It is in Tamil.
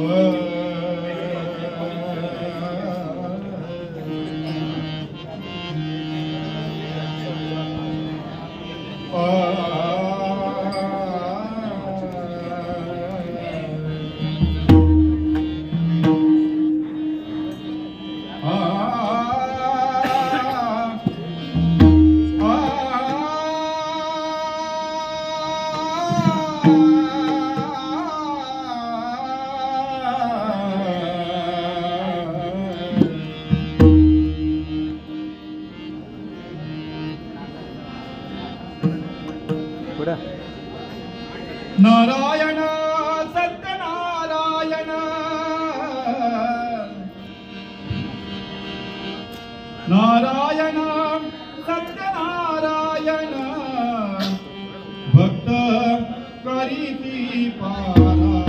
Amen. நாராயண சத்த நாராயண நாராயண சத்த நாராயண பக்த கரிதி பாரா